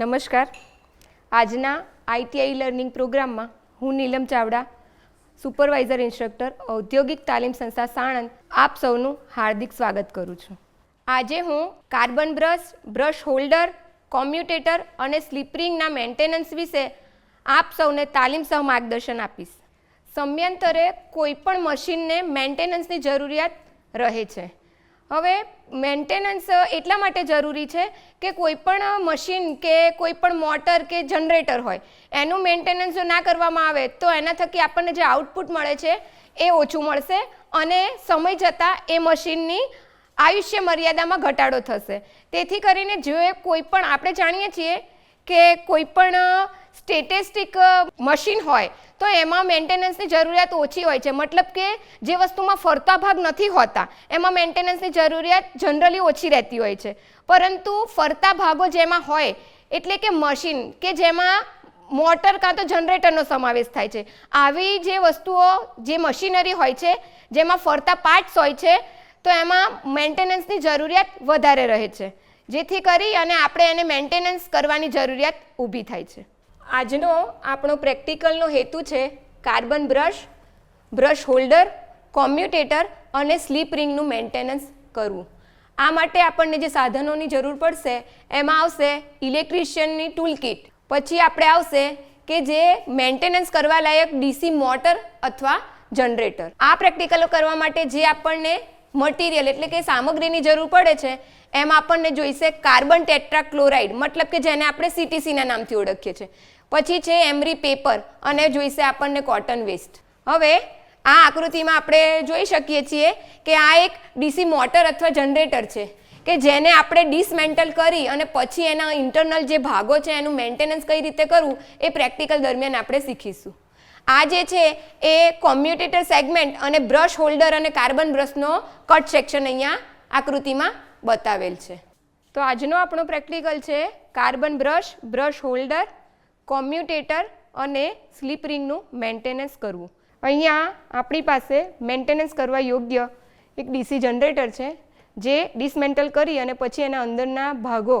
નમસ્કાર. આજના ITI learning પ્રોગ્રામમાં હું નીલમ ચાવડા, સુપરવાઇઝર ઇન્સ્ટ્રક્ટર, ઔદ્યોગિક તાલીમ સંસ્થા સાણંદ, આપ સૌનું હાર્દિક સ્વાગત કરું છું. આજે હું carbon brush brush holder, commutator અને સ્લીપરિંગના મેન્ટેનન્સ વિશે આપ સૌને તાલીમ સહ માર્ગદર્શન આપીશ. સમયાંતરે કોઈપણ મશીનને મેન્ટેનન્સની જરૂરિયાત રહે છે. હવે મેન્ટેનન્સ એટલા માટે જરૂરી છે કે કોઈ પણ મશીન કે કોઈ પણ મોટર કે જનરેટર હોય, એનું મેન્ટેનન્સ જો ના કરવામાં આવે તો એના થકી આપણને જે આઉટપુટ મળે છે એ ઓછું મળશે અને સમય જતાં એ મશીનની આયુષ્ય મર્યાદામાં ઘટાડો થશે. તેથી કરીને જો એ કોઈ પણ આપણે જાણીએ છીએ કે કોઈ પણ સ્ટેટિસ્ટિક મશીન હોય, તો એમાં મેન્ટેનન્સની જરૂરિયાત ઓછી હોય છે. મતલબ કે જે વસ્તુમાં ફરતા ભાગ નથી હોતા, એમાં મેન્ટેનન્સની જરૂરિયાત જનરલી ઓછી રહેતી હોય છે. પરંતુ ફરતા ભાગો જેમાં હોય, એટલે કે મશીન કે જેમાં મોટર કાં તો જનરેટરનો સમાવેશ થાય છે. આવી જે વસ્તુઓ, જે મશીનરી હોય છે, જેમાં ફરતા પાર્ટ્સ હોય છે, તો એમાં મેન્ટેનન્સની જરૂરિયાત વધારે રહે છે. જેથી કરી અને આપણે એને મેન્ટેનન્સ કરવાની જરૂરિયાત ઊભી થાય છે. આજનો આપણો પ્રેક્ટિકલનો હેતુ છે carbon brush brush holder commutator અને સ્લીપ રિંગનું મેન્ટેનન્સ કરવું. આ માટે આપણને જે સાધનોની જરૂર પડશે, એમાં આવશે ઇલેક્ટ્રિશિયનની ટૂલ કિટ પછી આપણે આવશે કે જે મેન્ટેનન્સ કરવા લાયક ડીસી મોટર અથવા જનરેટર આ પ્રેક્ટિકલો કરવા માટે જે આપણને મટીરિયલ એટલે કે સામગ્રીની જરૂર પડે છે, એમાં આપણને જોઈશે કાર્બન ટેટ્રાક્લોરાઇડ, મતલબ કે જેને આપણે સીટીસીના નામથી ઓળખીએ છીએ. પછી છે એમરી પેપર અને જોઈશે આપણને કોટન વેસ્ટ. હવે આ આકૃતિમાં આપણે જોઈ શકીએ છીએ કે આ એક ડીસી મોટર અથવા જનરેટર છે, કે જેને આપણે ડિસમેન્ટલ કરી અને પછી એના ઇન્ટરનલ જે ભાગો છે એનું મેન્ટેનન્સ કઈ રીતે કરવું એ પ્રેક્ટિકલ દરમિયાન આપણે શીખીશું. આ જે છે એ કોમ્યુટેટર સેગમેન્ટ અને બ્રશ હોલ્ડર અને કાર્બન બ્રશનો કટ સેક્શન અહીંયા આકૃતિમાં બતાવેલ છે. તો આજનો આપણો પ્રેક્ટિકલ છે carbon brush brush holder commutator અને સ્લીપ રિંગનું મેન્ટેનન્સ કરવું. અહીંયા આપણી પાસે મેન્ટેનન્સ કરવા યોગ્ય એક ડીસી જનરેટર છે, જે ડિસમેન્ટલ કરી અને પછી એના અંદરના ભાગો,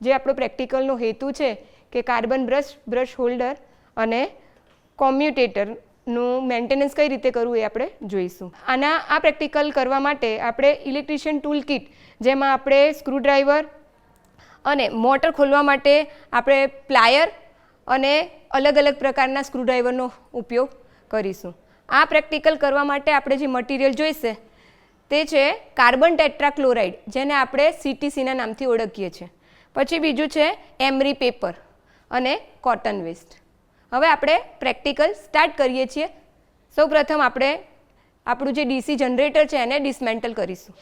જે આપણો પ્રેક્ટિકલનો હેતુ છે કે કાર્બન બ્રશ બ્રશ હોલ્ડર અને કોમ્યુટેટરનું મેન્ટેનન્સ કઈ રીતે કરવું એ આપણે જોઈશું. આના આ પ્રેક્ટિકલ કરવા માટે આપણે ઇલેક્ટ્રિશિયન ટૂલ કિટ જેમાં આપણે સ્ક્રૂડ્રાઈવર અને મોટર ખોલવા માટે આપણે પ્લાયર અને અલગ અલગ પ્રકારના સ્ક્રૂડ્રાઈવરનો ઉપયોગ કરીશું. આ પ્રેક્ટિકલ કરવા માટે આપણે જે મટીરિયલ જોઈશે તે છે કાર્બન ટેટ્રા ક્લોરાઇડ જેને આપણે સીટીસીના નામથી ઓળખીએ છીએ. પછી બીજું છે એમરી પેપર અને કોટન વેસ્ટ હવે આપણે પ્રેક્ટિકલ સ્ટાર્ટ કરીએ છીએ. સૌપ્રથમ આપણે આપણું જે ડીસી જનરેટર છે એને ડિસમેન્ટલ કરીશું.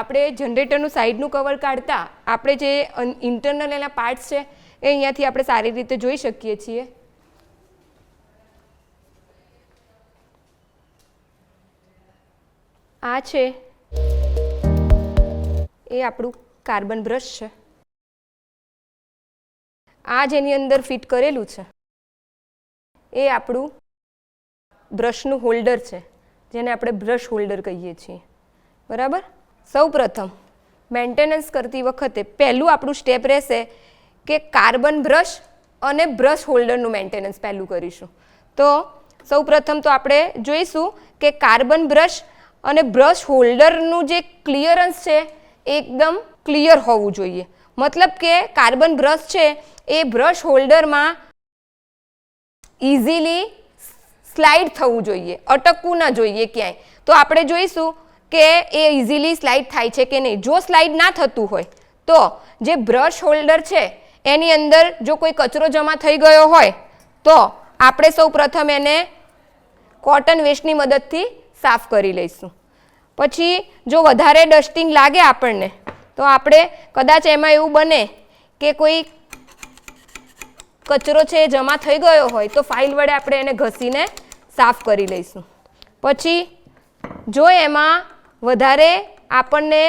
આપણે જનરેટરનું સાઈડનું કવર કાઢતા આપણે જે ઇન્ટરનલ એના પાર્ટ્સ છે, એ અહીંયાથી આપણે સારી રીતે જોઈ શકીએ છીએ. આ છે. એ આપણું કાર્બન બ્રશ છે. આ જેની અંદર ફિટ કરેલું છે. એ આપણું બ્રશનું હોલ્ડર છે, જેને આપણે બ્રશ હોલ્ડર કહીએ છીએ. બરાબર? સૌ પ્રથમ, મેન્ટેનન્સ કરતી વખતે પહેલું આપણું સ્ટેપ રહેશે કે કાર્બન બ્રશ અને બ્રશ હોલ્ડરનું મેન્ટેનન્સ પહેલું કરીશું. તો સૌ પ્રથમ તો આપણે જોઈશું કે કાર્બન બ્રશ અને બ્રશ હોલ્ડરનું જે ક્લિયરન્સ છે, એકદમ ક્લિયર હોવું જોઈએ. મતલબ કે કાર્બન બ્રશ છે, એ બ્રશ હોલ્ડરમાં ઇઝીલી સ્લાઇડ થવું જોઈએ, અટકવું ના જોઈએ ક્યાંય. તો આપણે જોઈશું કે એ ઇઝીલી સ્લાઇડ થાય છે કે નહીં. જો સ્લાઇડ ના થતું હોય, તો જે બ્રશ હોલ્ડર છે, એની અંદર જો કોઈ કચરો જમા થઈ ગયો હોય, તો આપણે સૌ પ્રથમ એને કોટન વેસ્ટની મદદથી સાફ કરી લઈશું. પછી જો વધારે ડસ્ટિંગ લાગે આપણને, તો આપણે કદાચ એમાં એવું બને કે કોઈ કચરો છે એ જમા થઈ ગયો હોય, તો ફાઇલ વડે આપણે એને ઘસીને સાફ કરી લઈશું. પછી જો એમાં વધારે આપણને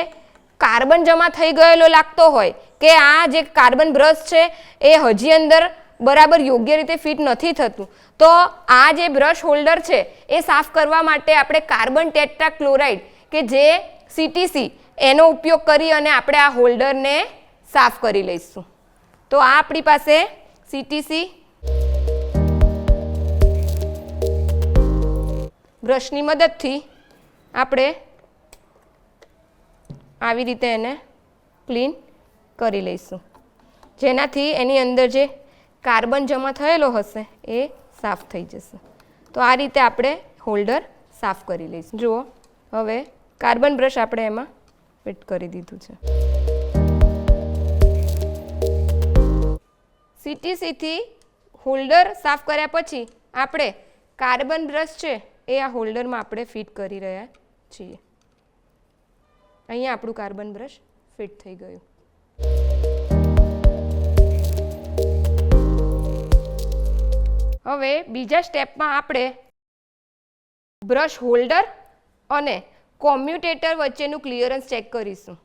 કાર્બન જમા થઈ ગયેલો લાગતો હોય, કે આ જે કાર્બન બ્રશ છે, એ હજી અંદર બરાબર યોગ્ય રીતે ફિટ નથી થતું. તો આ જે બ્રશ હોલ્ડર છે, એ સાફ કરવા માટે આપણે કાર્બન ટેટ્રા ક્લોરાઇડ કે જે સીટીસી એનો ઉપયોગ કરી અને આપણે આ હોલ્ડરને સાફ કરી લઈશું. તો આ આપણી પાસે સીટીસી બ્રશની મદદથી આપણે આવી રીતે એને ક્લીન કરી લઈશું. જેનાથી એની અંદર જે કાર્બન જમા થયેલો હશે, એ સાફ થઈ જશે. તો આ રીતે આપણે હોલ્ડર સાફ કરી લઈશું. જુઓ, હવે કાર્બન બ્રશ આપણે એમાં ફિટ કરી દીધું છે. સીટીસીથી હોલ્ડર સાફ કર્યા પછી આપણે કાર્બન બ્રશ છે, એ આ હોલ્ડરમાં આપણે ફિટ કરી રહ્યા છીએ. અહીંયા આપણું કાર્બન બ્રશ ફિટ થઈ ગયું. હવે બીજા સ્ટેપમાં આપણે બ્રશ હોલ્ડર અને કોમ્યુટેટર વચ્ચેનું ક્લિયરન્સ ચેક કરીશું.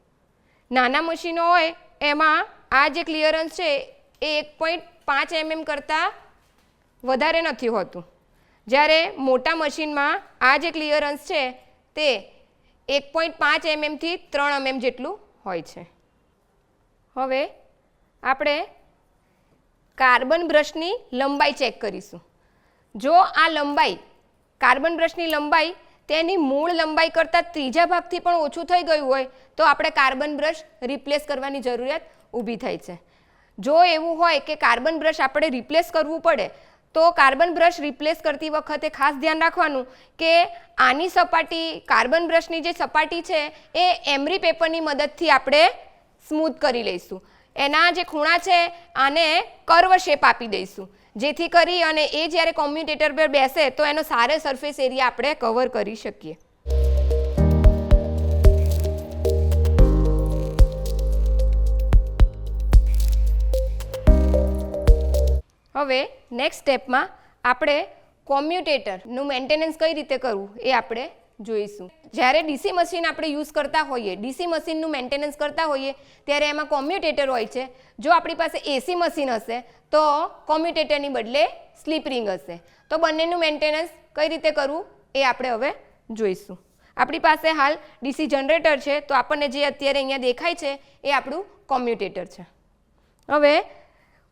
નાના મશીનો હોય, એમાં આ જે ક્લિયરન્સ છે, એ એક પોઈન્ટ પાંચ એમએમ કરતાં વધારે નથી હોતું. જ્યારે મોટા મશીનમાં આ જે ક્લિયરન્સ છે, તે એક પોઈન્ટ પાંચ એમએમથી ત્રણ એમએમ જેટલું હોય છે. હવે આપણે કાર્બન બ્રશની લંબાઈ ચેક કરીશું. જો આ લંબાઈ, કાર્બન બ્રશની લંબાઈ તેની મૂળ લંબાઈ કરતાં ત્રીજા ભાગથી પણ ઓછું થઈ ગયું હોય, તો આપણે કાર્બન બ્રશ રિપ્લેસ કરવાની જરૂરિયાત ઊભી થાય છે. જો એવું હોય કે કાર્બન બ્રશ આપણે રિપ્લેસ કરવું પડે, તો કાર્બન બ્રશ રિપ્લેસ કરતી વખતે ખાસ ધ્યાન રાખવાનું કે આની સપાટી, કાર્બન બ્રશની જે સપાટી છે, એ એમરી પેપરની મદદથી આપણે સ્મૂથ કરી લઈશું. એના જે ખૂણા છે, આને કર્વ શેપ આપી દઈશું. જેથી કરી અને એ જ્યારે કોમ્યુટેટર પર બેસે, તો એનો સારો સરફેસ એરિયા આપણે કવર કરી શકીએ. હવે નેક્સ્ટ સ્ટેપમાં આપણે કોમ્યુટેટરનું મેન્ટેનન્સ કઈ રીતે કરવું, એ આપણે જોઈશું. જ્યારે ડીસી મશીન આપણે યુઝ કરતા હોઈએ, ડીસી મશીનનું મેન્ટેનન્સ કરતા હોઈએ, ત્યારે એમાં કોમ્યુટેટર હોય છે. જો આપણી પાસે એસી મશીન હશે, તો કોમ્યુટેટરની બદલે સ્લીપ રિંગ હશે. તો બંનેનું મેન્ટેનન્સ કઈ રીતે કરવું, એ આપણે હવે જોઈશું. આપણી પાસે હાલ ડીસી જનરેટર છે, તો આપણને જે અત્યારે અહીંયા દેખાય છે, એ આપણું કોમ્યુટેટર છે. હવે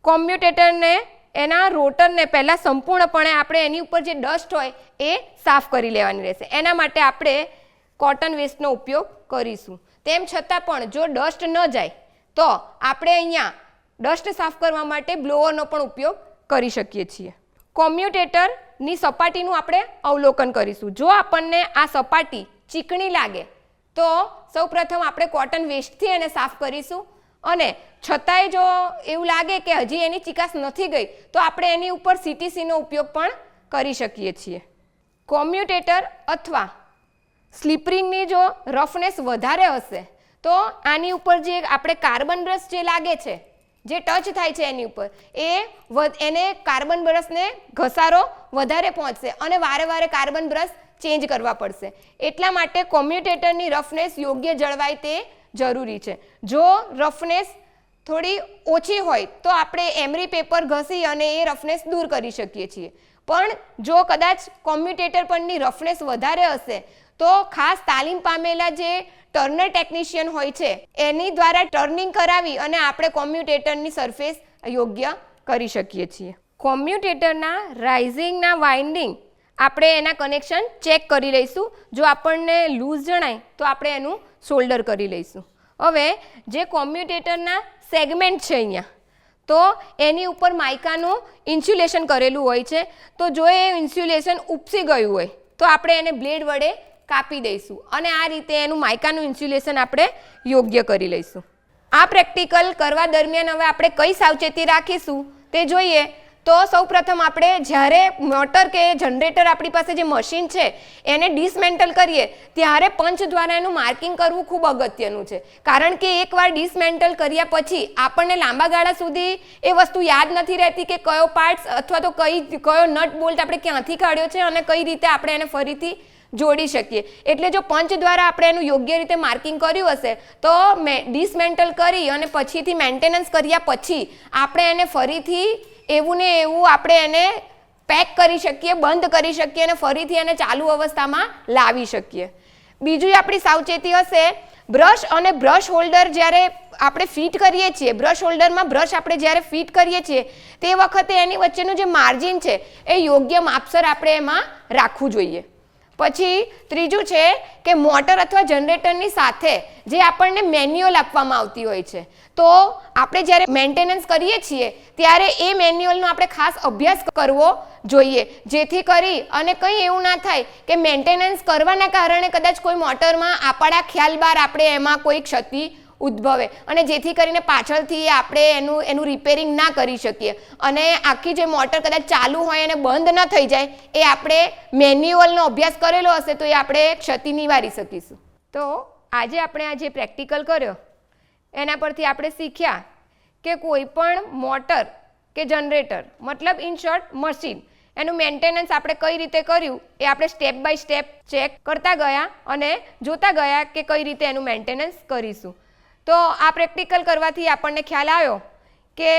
કોમ્યુટેટરને એના રોટરને પહેલાં સંપૂર્ણપણે આપણે એની ઉપર જે ડસ્ટ હોય એ સાફ કરી લેવાની રહેશે. એના માટે આપણે કોટન વેસ્ટનો ઉપયોગ કરીશું. તેમ છતાં પણ જો ડસ્ટ ન જાય, તો આપણે અહીંયા ડસ્ટ સાફ કરવા માટે બ્લોઅરનો પણ ઉપયોગ કરી શકીએ છીએ. કોમ્યુટેટરની સપાટીનું આપણે અવલોકન કરીશું. જો આપણને આ સપાટી ચીકણી લાગે, તો સૌપ્રથમ આપણે કોટન વેસ્ટથી એને સાફ કરીશું. અને છતાંય જો એવું લાગે કે હજી એની ચિકાસ નથી ગઈ, તો આપણે એની ઉપર સીટીસીનો ઉપયોગ પણ કરી શકીએ છીએ. કોમ્યુટેટર અથવા સ્લીપરિંગની જો રફનેસ વધારે હશે, તો આની ઉપર જે આપણે કાર્બન બ્રશ જે લાગે છે, જે ટચ થાય છે એની ઉપર, એ એને કાર્બન બ્રશને ઘસારો વધારે પહોંચશે અને વારે વારે કાર્બન બ્રશ ચેન્જ કરવા પડશે. એટલા માટે કોમ્યુટેટરની રફનેસ યોગ્ય જળવાય તે જરૂરી છે. જો રફનેસ થોડી ઓછી હોય તો આપણે એમરી પેપર ઘસી અને એ રફનેસ દૂર કરી શકીએ છીએ. પણ જો કદાચ કોમ્યુટેટર પરની રફનેસ વધારે હશે, તો ખાસ તાલીમ પામેલા જે ટર્નર ટેકનિશિયન હોય છે, એની દ્વારા ટર્નિંગ કરાવી અને આપણે કોમ્યુટેટરની સરફેસ યોગ્ય કરી શકીએ છીએ. કોમ્યુટેટરના રાઇઝિંગના વાઇન્ડિંગ આપણે એના કનેક્શન ચેક કરી લઈશું. જો આપણને લૂઝ જણાય, તો આપણે એનું શોલ્ડર કરી લઈશું. હવે જે કોમ્યુટેટરના સેગમેન્ટ છે અહીંયા, તો એની ઉપર માઇકાનું ઇન્સ્યુલેશન કરેલું હોય છે. તો જો એ ઇન્સ્યુલેશન ઉપસી ગયું હોય, તો આપણે એને બ્લેડ વડે કાપી દઈશું અને આ રીતે એનું માઇકાનું ઇન્સ્યુલેશન આપણે યોગ્ય કરી લઈશું. આ પ્રેક્ટિકલ કરવા દરમિયાન હવે આપણે કઈ સાવચેતી રાખીશું તે જોઈએ. તો સૌપ્રથમ આપણે જ્યારે મોટર કે જનરેટર આપણી પાસે જે મશીન છે, એને ડિસમેન્ટલ કરીએ, ત્યારે પંચ દ્વારા એનું માર્કિંગ કરવું ખૂબ અગત્યનું છે. કારણ કે એકવાર ડિસમેન્ટલ કર્યા પછી આપણને લાંબા ગાળા સુધી એ વસ્તુ યાદ નથી રહેતી કે કયો પાર્ટ્સ અથવા તો કઈ, કયો નટ બોલ્ટ આપણે ક્યાંથી કાઢ્યો છે અને કઈ રીતે આપણે એને ફરીથી જોડી શકીએ. એટલે જો પંચ દ્વારા આપણે એનું યોગ્ય રીતે માર્કિંગ કર્યું હશે, તો ડિસમેન્ટલ કરી અને પછીથી મેન્ટેનન્સ કર્યા પછી આપણે એને ફરીથી એવું ને એવું આપણે એને પેક કરી શકીએ, બંધ કરી શકીએ અને ફરીથી એને ચાલુ અવસ્થામાં લાવી શકીએ. બીજું આપણી સાવચેતી હશે, બ્રશ અને બ્રશ હોલ્ડર જ્યારે આપણે ફિટ કરીએ છીએ, બ્રશ હોલ્ડરમાં બ્રશ આપણે જ્યારે ફિટ કરીએ છીએ, તે વખતે એની વચ્ચેનું જે માર્જિન છે, એ યોગ્ય માપસર આપણે એમાં રાખવું જોઈએ. પછી ત્રીજું છે કે મોટર અથવા જનરેટરની સાથે જે આપણને મેન્યુઅલ આપવામાં આવતી હોય છે. તો આપણે જ્યારે મેન્ટેનન્સ કરીએ છીએ, ત્યારે એ મેન્યુઅલનો આપણે ખાસ અભ્યાસ કરવો જોઈએ. જેથી કરી અને કંઈ એવું ના થાય કે મેન્ટેનન્સ કરવાના કારણે કદાચ કોઈ મોટરમાં આપણા ખ્યાલ બહાર આપણે એમાં કોઈ ક્ષતિ ઉદ્ભવે. અને જેથી કરીને પાછળથી આપણે એનું એનું રિપેરિંગ ના કરી શકીએ. અને આખી જે મોટર કદાચ ચાલુ હોય અને બંધ ન થઈ જાય, એ આપણે મેન્યુઅલનો અભ્યાસ કરેલો હશે તો એ આપણે ક્ષતિ નિવારી શકીશું. તો આજે આપણે આ જે પ્રેક્ટિકલ કર્યો, એના પરથી આપણે શીખ્યા કે કોઈ પણ મોટર કે જનરેટર મતલબ ઇન શોર્ટ મશીન એનું મેન્ટેનન્સ આપણે કઈ રીતે કર્યું, એ આપણે સ્ટેપ બાય સ્ટેપ ચેક કરતા ગયા અને જોતા ગયા કે કઈ રીતે એનું મેન્ટેનન્સ કરીશું. તો આ પ્રેક્ટિકલ કરવાથી આપણને ખ્યાલ આવ્યો કે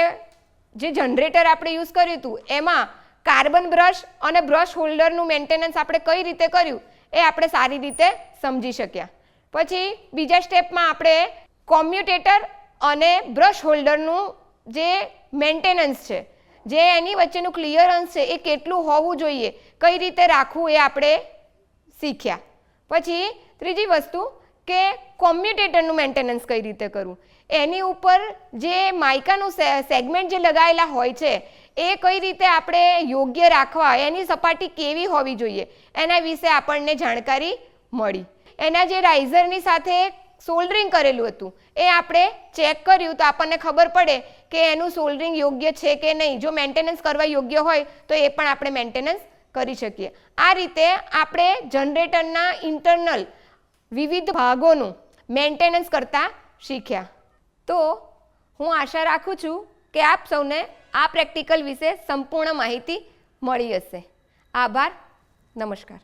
જે જનરેટર આપણે યુઝ કર્યું હતું, એમાં કાર્બન બ્રશ અને બ્રશ હોલ્ડરનું મેન્ટેનન્સ આપણે કઈ રીતે કર્યું એ આપણે સારી રીતે સમજી શક્યા. પછી બીજા સ્ટેપમાં આપણે કોમ્યુટેટર અને બ્રશ હોલ્ડરનું જે મેન્ટેનન્સ છે, જે એની વચ્ચેનું ક્લિયરન્સ છે, એ કેટલું હોવું જોઈએ, કઈ રીતે રાખવું એ આપણે શીખ્યા. પછી ત્રીજી વસ્તુ કે કોમ્યુટેટરનું મેન્ટેનન્સ કઈ રીતે કરવું? એની ઉપર જે માઇકાનું સેગમેન્ટ જે લગાવેલા હોય છે, એ કઈ રીતે આપણે યોગ્ય રાખવા, એની સપાટી કેવી હોવી જોઈએ, એના વિશે આપણને જાણકારી મળી. એના જે રાઇઝરની સાથે સોલ્ડરિંગ કરેલું હતું, એ આપણે ચેક કર્યું તો આપણને ખબર પડે કે એનું સોલ્ડરિંગ યોગ્ય છે કે નહીં. જો મેન્ટેનન્સ કરવા યોગ્ય હોય, તો એ પણ આપણે મેન્ટેનન્સ કરી શકીએ. આ રીતે આપણે જનરેટરના ઇન્ટરનલ વિવિધ ભાગોનું મેન્ટેનન્સ કરતા શીખ્યા. તો હું આશા રાખું છું કે આપ સૌને આ પ્રેક્ટિકલ વિશે સંપૂર્ણ માહિતી મળી હશે. આભાર. નમસ્કાર.